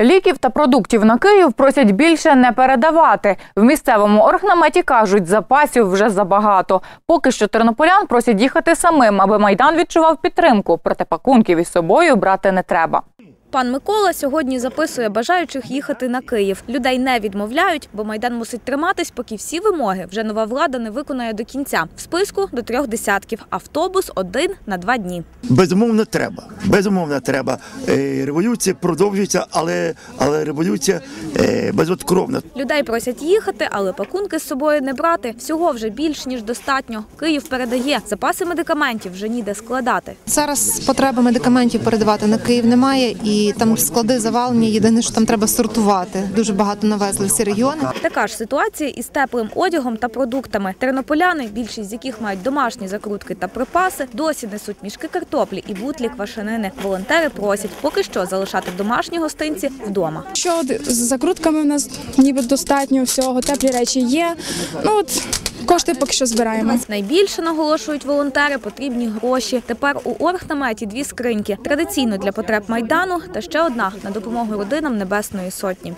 Ліків та продуктів на Київ просять більше не передавати. В місцевому оргнаметі кажуть, запасів вже забагато. Поки що тернополян просять їхати самим, аби майдан відчував підтримку. Проте пакунків із собою брати не треба. Пан Микола сьогодні записує бажаючих їхати на Київ. Людей не відмовляють, бо майдан мусить триматись, поки всі вимоги вже нова влада не виконає до кінця. В списку до трьох десятків. Автобус один на два дні. Безумовно, треба. Безумовно, треба. Е, Революція продовжується, але, але революція е, безоткровна. Людей просять їхати, але пакунки з собою не брати. Всього вже більш ніж достатньо. Київ передає запаси медикаментів вже ніде складати. Зараз потреби медикаментів передавати на Київ немає, і там склади завалені. Єдине, що там треба сортувати. Дуже багато навезли всі регіони. Така ж ситуація із теплим одягом та продуктами. Тернополяни, більшість з яких мають домашні закрутки та припаси, досі несуть мішки картоплі і бутлі квашенини. Волонтери просять поки що залишати домашні гостинці вдома. Що з закрутками в нас ніби достатньо всього, теплі речі є. Ну от кошти поки що збираємо. Найбільше наголошують волонтери потрібні гроші. Тепер у оргнаметі дві скриньки традиційно для потреб майдану та ще одна на допомогу родинам Небесної Сотні.